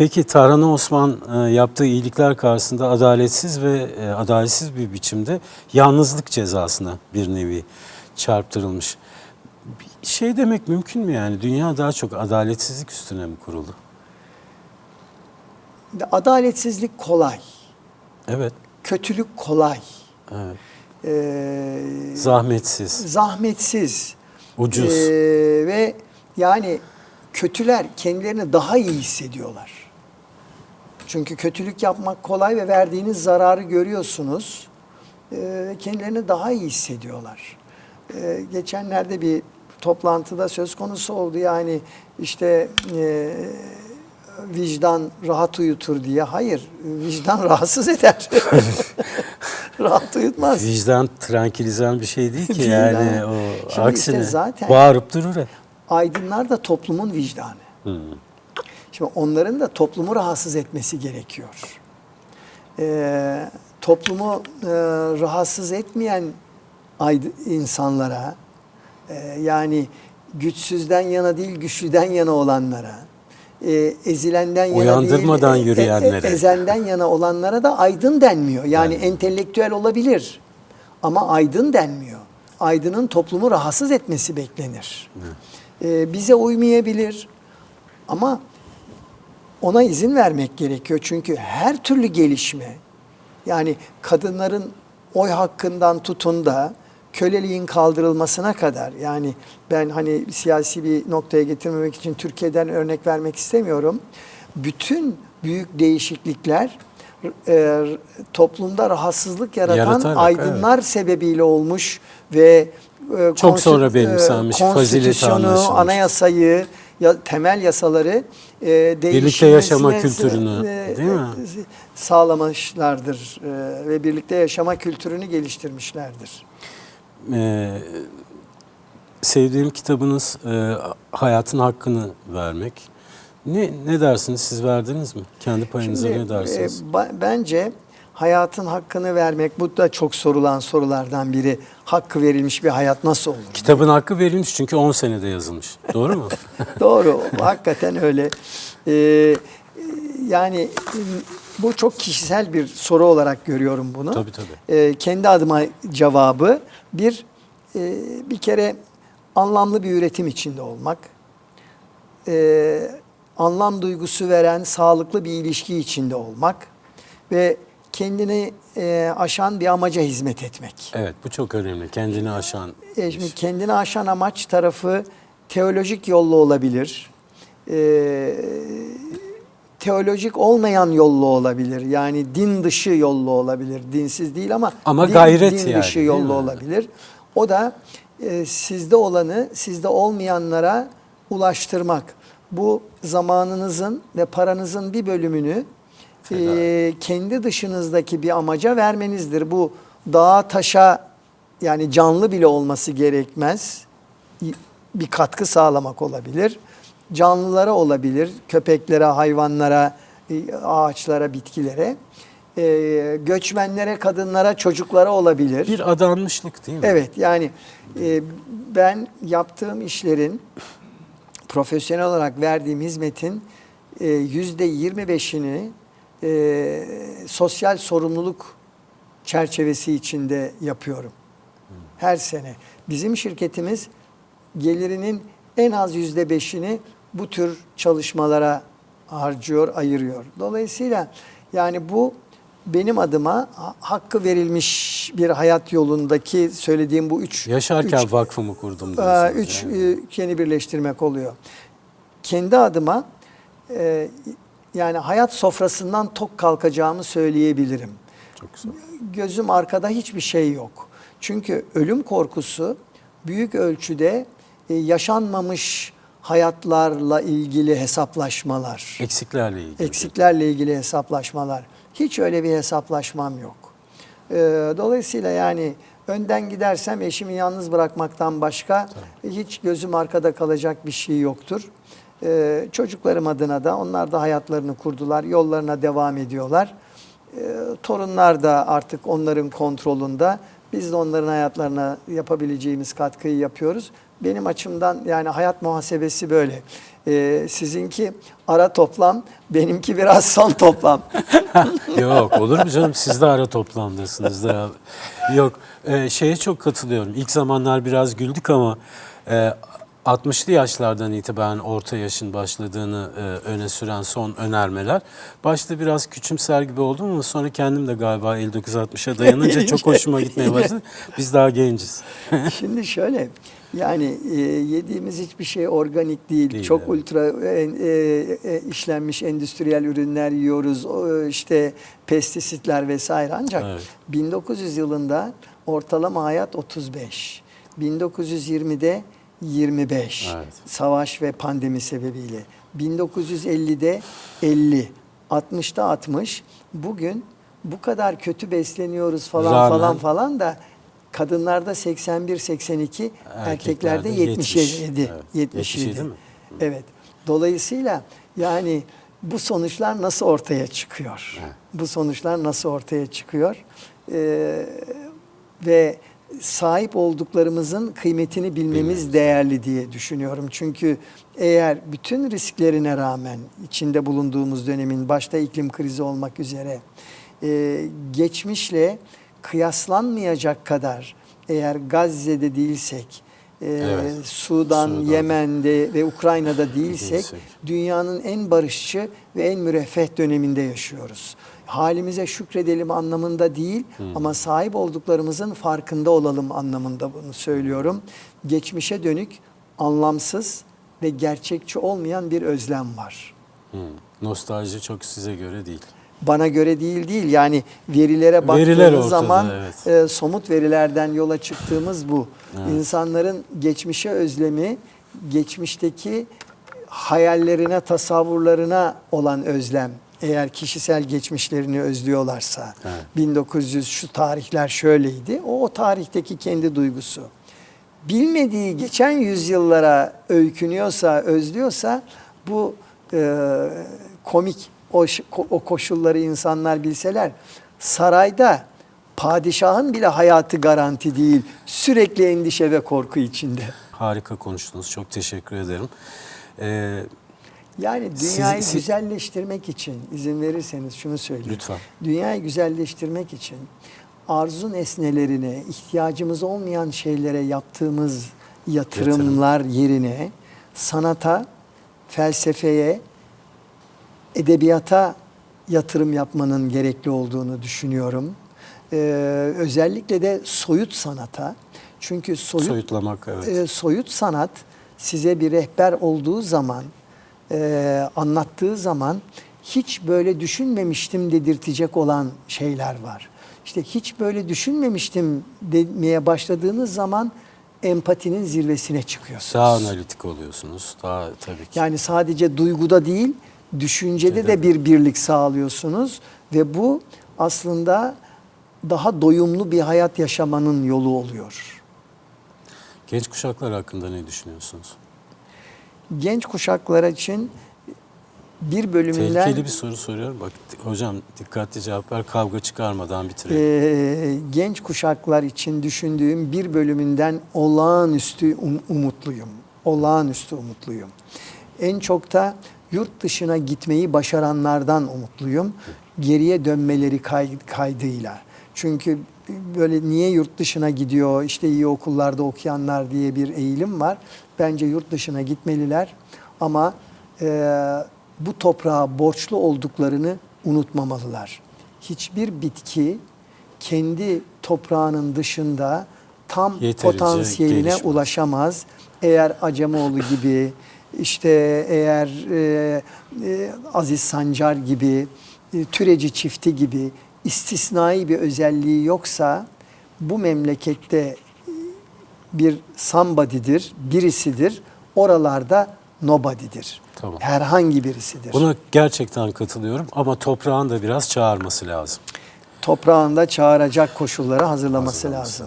Peki Tarhana Osman e, yaptığı iyilikler karşısında adaletsiz ve e, adaletsiz bir biçimde yalnızlık cezasına bir nevi çarptırılmış. Şey demek mümkün mü yani? Dünya daha çok adaletsizlik üstüne mi kurulu? Adaletsizlik kolay, Evet. kötülük kolay, Evet. ee, Zahmetsiz, zahmetsiz ucuz. Ee, ve yani kötüler kendilerini daha iyi hissediyorlar. Çünkü kötülük yapmak kolay ve verdiğiniz zararı görüyorsunuz. Ee, kendilerini daha iyi hissediyorlar. Ee, geçenlerde bir toplantıda söz konusu oldu yani işte e, vicdan rahat uyutur diye. Hayır, vicdan rahatsız eder. rahat uyutmaz. Vicdan trankilizan bir şey değil ki Değil yani ha. o Şimdi işte aksine zaten- bağırıp durur. Aydınlar da toplumun vicdanı. Şimdi onların da toplumu rahatsız etmesi gerekiyor. Ee, toplumu e, rahatsız etmeyen insanlara, e, yani güçsüzden yana değil güçlüden yana olanlara, e, ezilenden yana Uyandırmadan değil, e- yürüyenlere. e- ezenden yana olanlara da aydın denmiyor. Yani entelektüel olabilir ama aydın denmiyor. Aydının toplumu rahatsız etmesi beklenir. E, bize uymayabilir ama ona izin vermek gerekiyor. Çünkü her türlü gelişme yani kadınların oy hakkından tutun da köleliğin kaldırılmasına kadar yani ben hani siyasi bir noktaya getirmemek için Türkiye'den örnek vermek istemiyorum. Bütün büyük değişiklikler e, toplumda rahatsızlık yaratan Yaratarak, aydınlar sebebiyle olmuş ve e, Çok sonra benimsenmiş, e, fazilet konstitüsyonu, anlaşılmış. anayasayı, ya, temel yasaları e, Birlikte yaşama kültürünü, e, değil mi? e, sağlamışlardır e, ve birlikte yaşama kültürünü geliştirmişlerdir. Ee, sevdiğim kitabınız e, Hayatın Hakkını Vermek. Ne ne dersiniz? Siz verdiniz mi? Kendi payınıza Şimdi, ne dersiniz? e, bence hayatın hakkını vermek bu da çok sorulan sorulardan biri. Hakkı verilmiş bir hayat nasıl olur? Kitabın hakkı verilmiş çünkü 10 senede yazılmış. Doğru mu? Doğru, hakikaten öyle. Ee, yani bu çok kişisel bir soru olarak görüyorum bunu. Tabii, tabii. Ee, kendi adıma cevabı bir e, bir kere anlamlı bir üretim içinde olmak, Ee, anlam duygusu veren sağlıklı bir ilişki içinde olmak ve kendini e, aşan bir amaca hizmet etmek. evet bu çok önemli. Kendini aşan. E, şimdi kendini aşan amaç tarafı teolojik yolla olabilir. E, teolojik olmayan yolla olabilir. Yani din dışı yolla olabilir. Dinsiz değil ama, Ama din, gayret din yani, dışı mi? olabilir. O da e, sizde olanı sizde olmayanlara ulaştırmak. Bu zamanınızın ve paranızın bir bölümünü e, kendi dışınızdaki bir amaca vermenizdir. Bu dağa taşa yani canlı bile olması gerekmez. Bir katkı sağlamak olabilir. Canlılara olabilir, köpeklere, hayvanlara, e, ağaçlara, bitkilere. E, göçmenlere, kadınlara, çocuklara olabilir. Bir adanmışlık değil mi? Evet yani e, ben yaptığım işlerin profesyonel olarak verdiğim hizmetin e, yüzde yirmi beşini e, sosyal sorumluluk çerçevesi içinde yapıyorum. Her sene. Bizim şirketimiz gelirinin en az yüzde beşini bu tür çalışmalara harcıyor, ayırıyor. Dolayısıyla yani bu benim adıma ha- hakkı verilmiş bir hayat yolundaki söylediğim bu üç Yaşarken üç- vakfımı kurdum diyorsunuz. üç yani. e, yeni birleştirmek oluyor. Kendi adıma e, yani hayat sofrasından tok kalkacağımı söyleyebilirim. Çok güzel. Gözüm arkada hiçbir şey yok. Çünkü ölüm korkusu büyük ölçüde e, yaşanmamış hayatlarla ilgili hesaplaşmalar. Eksiklerle ilgili. Eksiklerle ilgili hesaplaşmalar. Hiç öyle bir hesaplaşmam yok. Ee, dolayısıyla yani önden gidersem eşimi yalnız bırakmaktan başka hiç gözüm arkada kalacak bir şey yoktur. Ee, çocuklarım adına da onlar da hayatlarını kurdular, yollarına devam ediyorlar. Ee, torunlar da artık onların kontrolünde. Biz de onların hayatlarına yapabileceğimiz katkıyı yapıyoruz. Benim açımdan yani hayat muhasebesi böyle. Ee, sizinki ara toplam, benimki biraz son toplam. Yok olur mu canım siz de ara toplamdasınız da. Yok e, şeye çok katılıyorum. İlk zamanlar biraz güldük ama e, 60'lı yaşlardan itibaren orta yaşın başladığını e, öne süren son önermeler. Başta biraz küçümser gibi oldum ama sonra kendim de galiba 59-60'a dayanınca çok hoşuma gitmeye başladı. Biz daha genciz. Şimdi şöyle, yani e, yediğimiz hiçbir şey organik değil. Değil, Çok evet. ultra e, e, e, işlenmiş endüstriyel ürünler yiyoruz. O, işte pestisitler vesaire. Ancak Evet. 1900 yılında ortalama hayat 35. 1920'de 25. Evet. Savaş ve pandemi sebebiyle. 1950'de 50. 60'ta 60. Bugün bu kadar kötü besleniyoruz falan Rağmen- falan falan da kadınlarda 81 82 erkeklerde Erkeklerde 77 70. Evet. 77. 77 mi? Evet. Dolayısıyla yani bu sonuçlar nasıl ortaya çıkıyor? Bu sonuçlar nasıl ortaya çıkıyor? Ee, ve sahip olduklarımızın kıymetini bilmemiz değerli diye düşünüyorum. Çünkü eğer bütün risklerine rağmen içinde bulunduğumuz dönemin başta iklim krizi olmak üzere e, geçmişle kıyaslanmayacak kadar eğer Gazze'de değilsek, e, Evet. Sudan, Sudan. Yemen'de ve Ukrayna'da değilsek, Değilsek. dünyanın en barışçı ve en müreffeh döneminde yaşıyoruz. Halimize şükredelim anlamında değil ama sahip olduklarımızın farkında olalım anlamında bunu söylüyorum. Geçmişe dönük anlamsız ve gerçekçi olmayan bir özlem var. Hmm. Nostalji çok size göre değil. Bana göre değil değil yani verilere Veriler baktığımız ortada, zaman evet. e, somut verilerden yola çıktığımız bu. Evet. İnsanların geçmişe özlemi, geçmişteki hayallerine, tasavvurlarına olan özlem. Eğer kişisel geçmişlerini özlüyorlarsa, Evet. 1900 şu tarihler şöyleydi, o o tarihteki kendi duygusu. Bilmediği geçen yüzyıllara öykünüyorsa, özlüyorsa bu e, komik o, o koşulları insanlar bilseler sarayda padişahın bile hayatı garanti değil. Sürekli endişe ve korku içinde. Harika konuştunuz. Çok teşekkür ederim. Ee, Yani dünyayı siz- güzelleştirmek için izin verirseniz şunu söyleyeyim. Lütfen. Dünyayı güzelleştirmek için arzu nesnelerine, ihtiyacımız olmayan şeylere yaptığımız yatırımlar yerine sanata, felsefeye, edebiyata yatırım yapmanın gerekli olduğunu düşünüyorum. Ee, özellikle de soyut sanata. Çünkü soyut soyutlamak evet. e, soyut sanat size bir rehber olduğu zaman, e, anlattığı zaman hiç böyle düşünmemiştim dedirtecek olan şeyler var. İşte hiç böyle düşünmemiştim demeye başladığınız zaman empatinin zirvesine çıkıyorsunuz. Daha analitik oluyorsunuz. Daha tabii ki. Yani sadece duyguda değil, düşüncede de bir birlik sağlıyorsunuz ve bu aslında daha doyumlu bir hayat yaşamanın yolu oluyor. Genç kuşaklar hakkında ne düşünüyorsunuz? Genç kuşaklar için bir bölümünden Tehlikeli bir soru soruyorum. Bak hocam dikkatli cevap ver. Kavga çıkarmadan bitirelim. e, genç kuşaklar için düşündüğüm bir bölümünden olağanüstü um- umutluyum. Olağanüstü umutluyum. En çok da yurt dışına gitmeyi başaranlardan umutluyum. Geriye dönmeleri kay- kaydıyla. Çünkü böyle niye yurt dışına gidiyor, işte iyi okullarda okuyanlar diye bir eğilim var. Bence yurt dışına gitmeliler ama e, bu toprağa borçlu olduklarını unutmamalılar. Hiçbir bitki kendi toprağının dışında tam Yeterince potansiyeline gelişmez. ulaşamaz. Eğer Acemoğlu gibi, işte eğer e, e, Aziz Sancar gibi, e, Türeci çifti gibi istisnai bir özelliği yoksa bu memlekette bir somebody'dir, birisidir. Oralarda nobody'dir. Tamam. Herhangi birisidir. Buna gerçekten katılıyorum ama toprağın da biraz çağırması lazım. Toprağında çağıracak koşulları hazırlaması Hazırlaması lazım.